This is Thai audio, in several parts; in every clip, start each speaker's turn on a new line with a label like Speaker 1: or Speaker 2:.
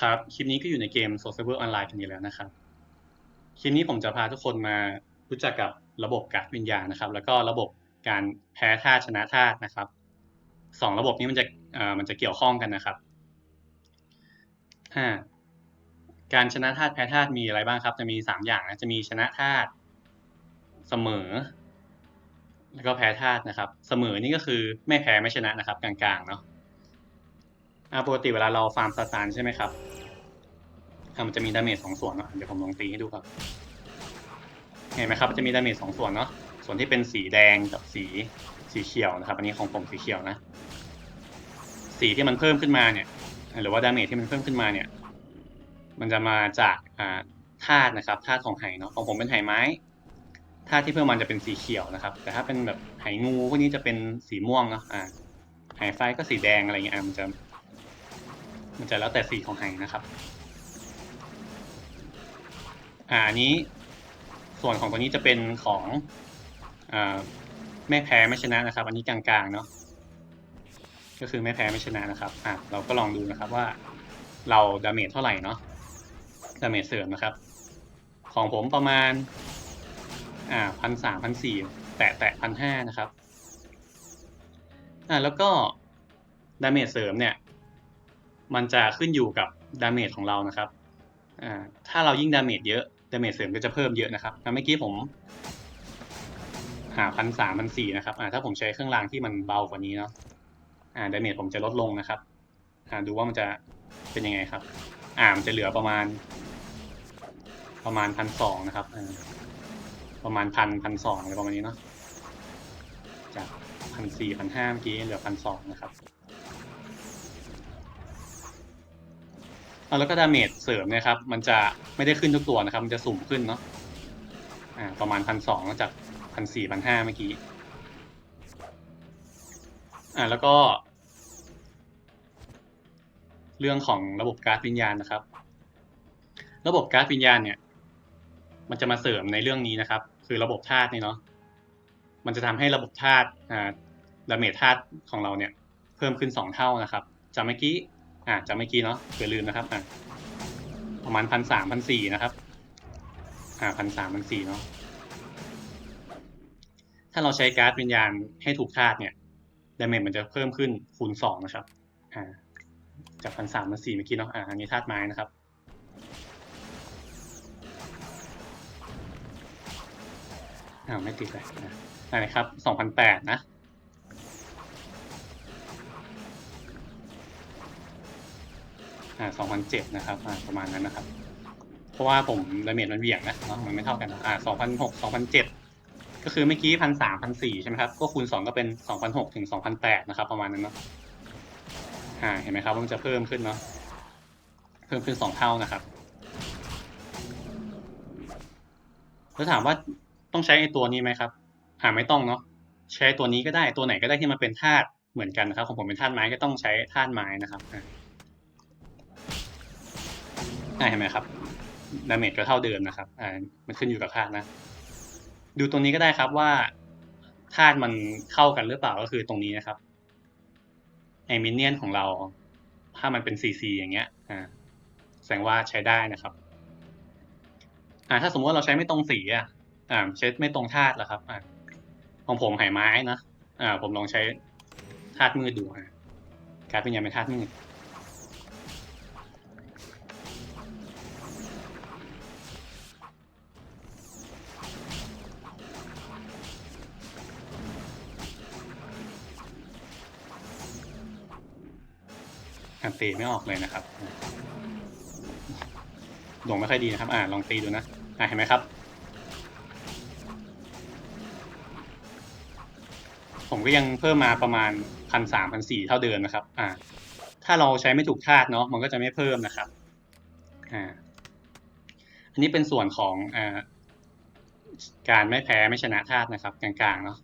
Speaker 1: ครับ คลิปนี้ก็อยู่ในเกม Soul Saver Online กันอยู่แล้วนะครับ คลิปนี้ผมจะพาทุกคนมารู้จักกับระบบการวิญญาณนะครับ แล้วก็ระบบการแพ้ธาตุชนะธาตุนะครับสองระบบนี้มันจะเอ่อมันจะเกี่ยวข้องกันนะครับการชนะธาตุแพ้ธาตุมีอะไรบ้างครับ จะมีสามอย่างนะจะมีชนะธาตุเสมอ แล้วก็แพ้ธาตุนะครับ เสมอนี่ก็คือไม่แพ้ไม่ชนะนะครับ กลางๆเนาะ อ่าปกติเวลาเราฟาร์มซาตานใช่ไหมครับอ่ามันจะมีดาเมจสองส่วนเนาะเดี๋ยวผมลองตีให้ดูครับ เห็นไหมครับมันจะมีดาเมจสองส่วนเนาะส่วนที่เป็นสีแดงกับสีสีเขียวนะครับ อันนี้ของผมสีเขียวนะ สีที่มันเพิ่มขึ้นมาเนี่ย หรือว่าดาเมจที่มันเพิ่มขึ้นมาเนี่ย มันจะมาจากอ่าธาตุนะครับธาตุของไหเนาะของผมเป็นไหไม้ธาตุที่เพิ่มมันจะเป็นสีเขียวนะครับ แต่ถ้าเป็นแบบไหงูพวกนี้จะเป็นสีม่วงเนาะอ่าไหไฟก็สีแดงอะไรเงี้ยมันจะ มันจะแล้วแต่สีของไหนะครับ อ่านี้ ส่วนของตัวนี้จะเป็นของอ่าไม่แพ้ไม่ชนะนะครับ อันนี้กลางๆเนาะก็คือไม่แพ้ไม่ชนะนะครับ อ่าเราก็ลองดูนะครับว่าเราดาเมจเท่าไหร่เนาะ ดาเมจเสริมนะครับ ของผมประมาณ อ่าพันสามพันสี่แตะแตะพันห้านะครับ อ่าแล้วก็ดาเมจเสริมเนี่ย มันจะขึ้นอยู่กับดาเมจของเรานะครับอ่าถ้าเรายิ่งดาเมจเยอะดาเมจเสริมก็จะเพิ่มเยอะนะครับแล้วเมื่อกี้ผมหาพันสามพันสี่นะครับอ่าถ้าผมใช้เครื่องรางที่มันเบากว่านี้เนาะอ่าดาเมจผมจะลดลงนะครับอ่าดูว่ามันจะเป็นยังไงครับ อ่ามันจะเหลือประมาณ ประมาณพันสองนะครับอ่าประมาณพันพันสองอะไรประมาณนี้เนาะจากพันสี่พันห้าเมื่อกี้เหลือพันสองนะครับ แล้วก็ดาเมจเสริมนะครับ มันจะไม่ได้ขึ้นทุกตัวนะครับ มันจะสุ่มขึ้นเนาะอ่าประมาณพันสองจากพันสี่พันห้าเมื่อกี้ อ่าแล้วก็ เรื่องของระบบการ์ดวิญญาณนะครับ ระบบการ์ดวิญญาณเนี่ย มันจะมาเสริมในเรื่องนี้นะครับ คือระบบธาตุนี่เนาะมันจะทำให้ระบบธาตุอ่าดาเมจธาตุของเราเนี่ย เพิ่มขึ้นสองเท่านะครับ จากเมื่อกี้ อ่าจากเมื่อกี้เนาะอย่าลืมนะครับอ่าประมาณพันสามพันสี่นะครับ อ่าพันสามพันสี่เนาะถ้าเราใช้การ์ดวิญญาณให้ถูกธาตุเนี่ยดาเมจมันจะเพิ่มขึ้นคูณสองนะครับ อ่า จากพันสามพันสี่เมื่อกี้เนาะอ่าอันนี้ธาตุไม้นะครับอ่าไม่ติดเลยนะนนี้ครับสองพันแปดนะ อ่าสองพันเจ็ดนะครับอ่าประมาณนั้นนะครับ เพราะว่าผมดาเมจมันเหวี่ยงนะเนาะมันไม่เท่ากันนะอ่าสองพันหกสองพันเจ็ดก็คือเมื่อกี้พันสามพันสี่ใช่ไหมครับ ก็คูณสองก็เป็นสองพันหกถึงสองพันแปดนะครับ ประมาณนั้นเนาะอ่าเห็นไหมครับว่ามันจะเพิ่มขึ้นเนาะเพิ่มขึ้นสองเท่านะครับแล้วถามว่าต้องใช้ไอ้ตัวนี้ไหมครับอ่าไม่ต้องเนาะใช้ตัวนี้ก็ได้ตัวไหนก็ได้ที่มันเป็นธาตุเหมือนกันนะครับของผมเป็นธาตุไม้ก็ต้องใช้ธาตุไม้นะครับ อ่าเห็นไหมครับดาเมจก็เท่าเดิมนะครับอ่ามันขึ้นอยู่กับธาตุนะ ดูตรงนี้ก็ได้ครับว่าธาตุมันเข้ากันหรือเปล่าก็คือตรงนี้นะครับไอมินเนี่ยนของเรา ถ้ามันเป็นซีซีอย่างเงี้ยอ่าแสดงว่าใช้ได้นะครับอ่าถ้าสมมติว่าเราใช้ไม่ตรงสีอะอ่าใช้ไม่ตรงธาตุแล้วครับอ่าของผมไหไม้นะอ่าผมลองใช้ธาตุมืดดูอ่าการเป็นยังเป็นธาตุมืด อ่าตีไม่ออกเลยนะครับดวงไม่ค่อยดีนะครับ อ่าลองตีดูนะ อ่าเห็นไหมครับ ผมก็ยังเพิ่มมาประมาณพันสามพันสี่เท่าเดิมนะครับ อ่า ถ้าเราใช้ไม่ถูกธาตุเนาะ มันก็จะไม่เพิ่มนะครับ อ่า อันนี้เป็นส่วนของอ่าการไม่แพ้ไม่ชนะธาตุนะครับ กลางๆเนาะ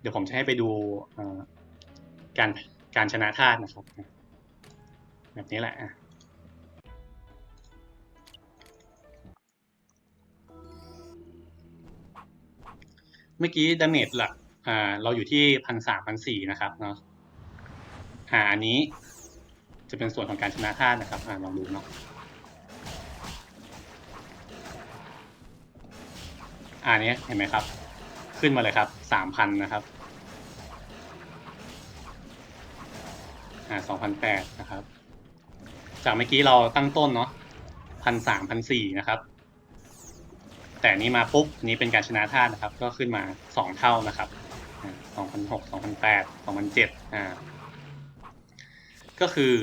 Speaker 1: เดี๋ยวผมจะให้ไปดูอ่าการการชนะธาตุนะครับ แบบนี้แหละเมื่อกี้ดาเมจหลักอ่าเราอยู่ที่พันสามพันสี่นะครับเนาะอ่าอันนี้จะเป็นส่วนของการชนะธาตุนะครับอ่าลองดูเนาะอ่านี้เห็นไหมครับ ขึ้นมาเลยครับสามพันนะครับอ่าสองพันแปดนะครับ จากเมื่อกี้เราตั้งต้นเนาะพันสามพันสี่นะครับ แต่นี้มาปุ๊บนี้เป็นการชนะธาตุนะครับ ก็ขึ้นมาสองเท่านะครับสองพันหกสองพันแปดสองพันเจ็ดอ่าก็คือ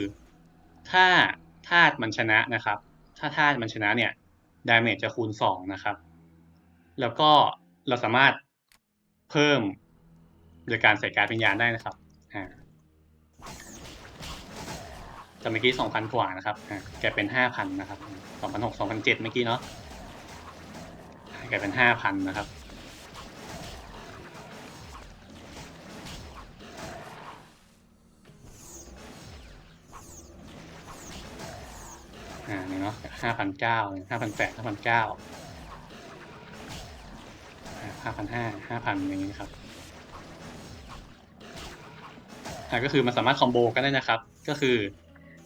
Speaker 1: ถ้าธาตุมันชนะนะครับ ถ้าธาตุมันชนะเนี่ยดาเมจจะคูณสองนะครับ แล้วก็เราสามารถเพิ่มโดยการใส่การดวิญญาณได้นะครับอ่า จากเมื่อกี้สองพันกว่านะครับอ่าแกเป็นห้าพันนะครับสองพันหกสองพันเจ็ดเมื่อกี้เนาะแกเป็นห้าพันนะครับอ่านี่เนาะห้าพันเก้าห้าพันแปดห้าพันเก้าห้าพันห้าห้าพันอย่างนี้ครับอ่าก็คือมันสามารถคอมโบกันได้นะครับ ก็คือ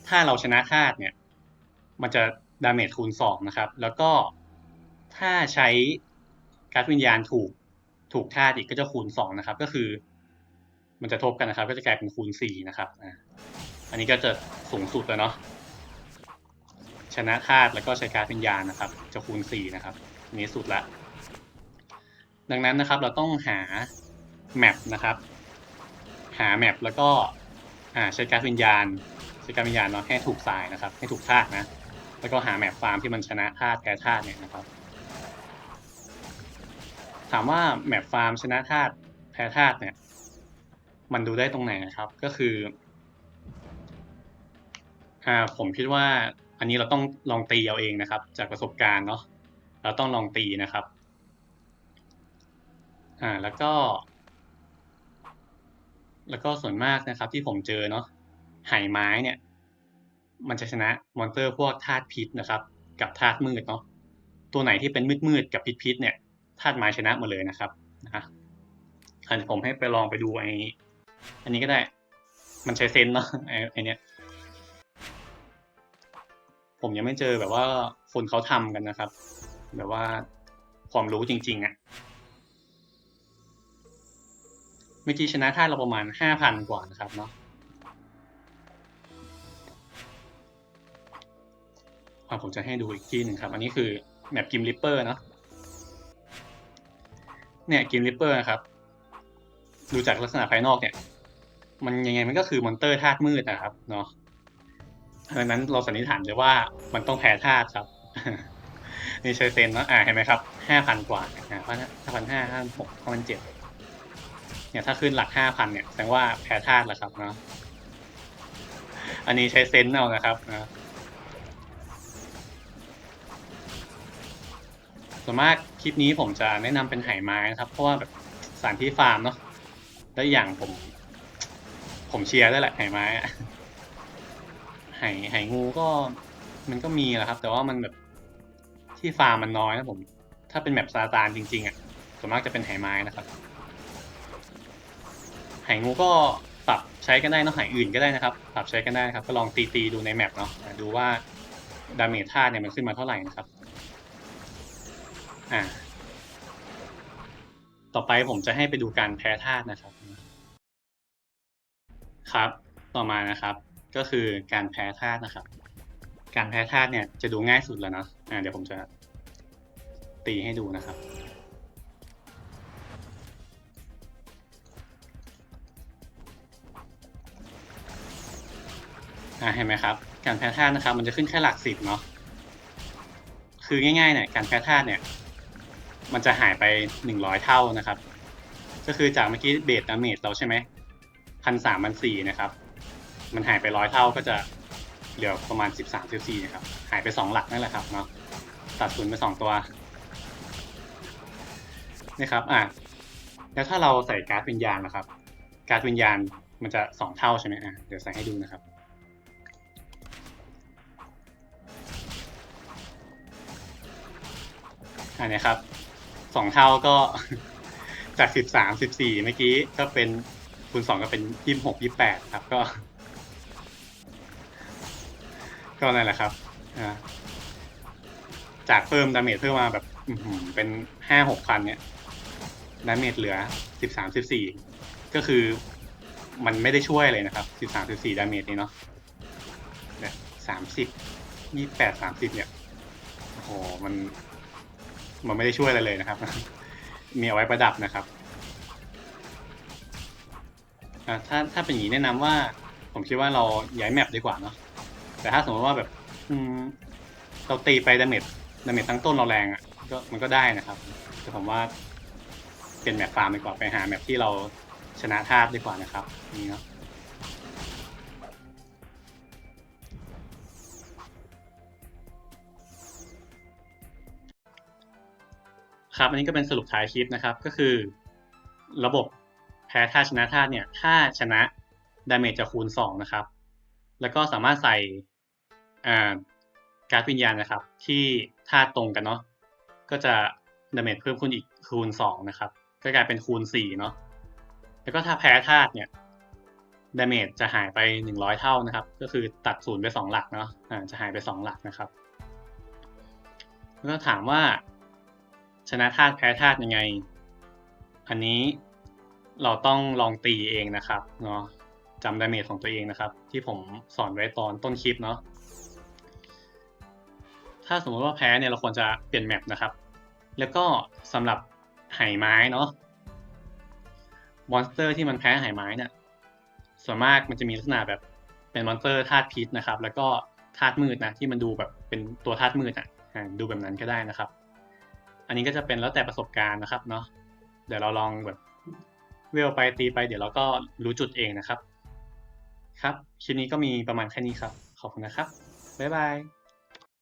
Speaker 1: ถ้าเราชนะธาตุเนี่ย มันจะดาเมจคูณสองนะครับ แล้วก็ถ้าใช้การวิญญาณถูกถูกธาตุอีกก็จะคูณสองนะครับ ก็คือ มันจะทบกันนะครับ ก็จะกลายเป็นคูณสี่นะครับอันนี้ก็จะสูงสุดแล้วเนาะชนะธาตุแล้วก็ใช้การวิญญาณนะครับ จะคูณสี่นะครับนี้สุดละ ดังนั้นนะครับ เราต้องหาแมปนะครับ หาแมปแล้วก็ใช้การวิญญาณ ใช้การดวิญญาณเนาะให้ถูกสายนะครับ ให้ถูกธาตุนะ แล้วก็หาแมปฟาร์มที่มันชนะธาตุแพ้ธาตุเนี่ยนะครับ ถามว่าแมปฟาร์มชนะธาตุแพ้ธาตุเนี่ย มันดูได้ตรงไหนนะครับ ก็คืออ่าผมคิดว่าอันนี้เราต้องลองตีเอาเองนะครับ จากประสบการณ์เนาะเราต้องลองตีนะครับอ่าแล้วก็ แล้วก็ส่วนมากนะครับ ที่ผมเจอเนาะ ไหไม้เนี่ย มันจะชนะมอนเตอร์พวกธาตุพิษนะครับ กับธาตุมืดเนาะตัวไหนที่เป็นมืดมืดกับพิษพิษเนี่ยธาตุไม้ชนะหมดเลยนะครับนะอันผมให้ไปลองไปดูไอ้อันนี้ก็ได้ มันใช้เซนเนาะไอ้ไอเนี้ยผมยังไม่เจอแบบว่าคนเขาทำกันนะครับ แบบว่าความรู้จริง ๆอะ่ะเมื่อกี้ชนะท่าตุเราประมาณห้าพันกว่านะครับเนาะ อะผมจะให้ดูอีกที่หนึ่งครับ อันนี้คือแมปกิมลิปเปอร์เนาะเนี่ยกิมลิปเปอร์นะครับ ดูจากลักษณะภายนอกเนี่ย มันยังไงมันก็คือมอนเตอร์ธาตุมืดนะครับเนาะดังนั้นเราสันนิษฐานเลยว่ามันต้องแพ้ธาตุครับนี่ใช้เซนเนาะอ่าเห็นไหมครับห้าพันกว่าอ่าพันห้าพันห้าห้าหกห้าพันเจ็ดเนี่ยถ้าขึ้นหลักห้าพันเนี่ยแสดงว่าแพ้ธาตุแล้วครับเนาะอันนี้ใช้เซนเอานะครับนะ ส่วนมากคลิปนี้ผมจะแนะนำเป็นไหไม้นะครับ เพราะว่าแบบสถานที่ฟาร์มเนาะและอย่างผม ผมเชียร์ได้แหละไหไม้อะไหไหงูก็มันก็มีแหละครับ แต่ว่ามันแบบที่ฟาร์มมันน้อยนะผม ถ้าเป็นแบบซาตานจริง ๆอะส่วนมากจะเป็นไหไม้นะครับไหงูก็ปรับใช้กันได้เนอะไหอื่นก็ได้นะครับ ปรับใช้กันได้ครับ ก็ลองตีตีๆดูในแมปเนาะดูว่าดาเมจธาตุเนี่ยมันขึ้นมาเท่าไหร่นะครับ อ่า ต่อไปผมจะให้ไปดูการแพ้ธาตุนะครับ ครับ ต่อมานะครับ ก็คือการแพ้ธาตุนะครับ การแพ้ธาตุเนี่ยจะดูง่ายสุดแล้วนะอ่าเดี๋ยวผมจะตีให้ดูนะครับอ่าเห็นไหมครับการแพ้ธาตุนะครับ มันจะขึ้นแค่หลักสิบเนาะคือง่ายๆเนี่ยการแพ้ธาตุเนี่ย มันจะหายไปหนึ่งร้อยเท่านะครับ ก็คือจากเมื่อกี้เบสดาเมจเราใช่ไหมพันสามพันสี่นะครับ มันหายไปร้อยเท่าก็จะเหลือประมาณสิบสามสิบสี่นะครับ หายไปสองหลักนั่นแหละครับเนาะตัดศูนย์ไปสองตัวนี่ครับอะแล้วถ้าเราใส่การ์ดวิญญาณนะครับ การ์ดวิญญาณมันจะสองเท่าใช่ไหมอะเดี๋ยวใส่ให้ดูนะครับอันนี้ครับ สองเท่าก็ จากสิบสามสิบสี่เมื่อกี้ก็เป็นคูณสองก็เป็นยี่สิบหกยี่แปดครับก็ ก็นั่นแหละครับอ่าจากเพิ่มดาเมจเพิ่มมาแบบเป็นห้าหกพันเนี่ยดาเมจเหลือสิบสามสิบสี่ก็คือมันไม่ได้ช่วยเลยนะครับสิบสามสิบสี่ดาเมจนี้เนาะสามสิบยี่แปดสามสิบเนี่ยโอ้โหมัน มันไม่ได้ช่วยอะไรเลยนะครับ มีเอาไว้ประดับนะครับถ้าถ้าเป็นอย่างนี้แนะนำว่า ผมคิดว่าเราย้ายแมปดีกว่าเนาะแต่ถ้าสมมติว่าแบบเราตีไปดาเมจดาเมจตั้งต้นเราแรงอะ่ะก็มันก็ได้นะครับ แต่ผมว่าเปลี่ยนแมปฟาร์มดีกว่าไปหาแมปที่เราชนะธาตุดีกว่านะครับนี่เนาะ ครับ อันนี้ก็เป็นสรุปท้ายคลิปนะครับ ก็คือ ระบบแพ้ธาตุชนะธาตุเนี่ย ถ้าชนะดาเมจจะคูณ 2 นะครับ แล้วก็สามารถใส่การ์ดวิญญาณนะครับ ที่ธาตุตรงกันเนาะ ก็จะดาเมจเพิ่มขึ้นอีกคูณ 2 นะครับ ก็กลายเป็นคูณ 4 เนาะ แล้วก็ถ้าแพ้ธาตุเนี่ยดาเมจจะหายไป 100 เท่านะครับ ก็คือตัดศูนย์ไป 2 หลักเนาะอ่าจะหายไป 2 หลักนะครับ แล้วก็ถามว่า ชนะธาตุแพ้ธาตุยังไง อันนี้เราต้องลองตีเองนะครับเนาะจำดาเมจของตัวเองนะครับ ที่ผมสอนไว้ตอนต้นคลิปเนาะถ้าสมมติว่าแพ้เนี่ยเราควรจะเปลี่ยนแมปนะครับ แล้วก็สำหรับไหไม้เนาะมอนสเตอร์ที่มันแพ้ไหไม้เนี่ยส่วนมากมันจะมีลักษณะแบบเป็นมอนสเตอร์ธาตุพิษนะครับ แล้วก็ธาตุมืดนะที่มันดูแบบเป็นตัวธาตุมืดอะดูแบบนั้นก็ได้นะครับ อันนี้ก็จะเป็นแล้วแต่ประสบการณ์นะครับเนาะเดี๋ยวเราลองแบบเวลไปตีไปเดี๋ยวเราก็รู้จุดเองนะครับ ครับคลิปนี้ก็มีประมาณแค่นี้ครับ ขอบคุณนะครับ บ๊ายบาย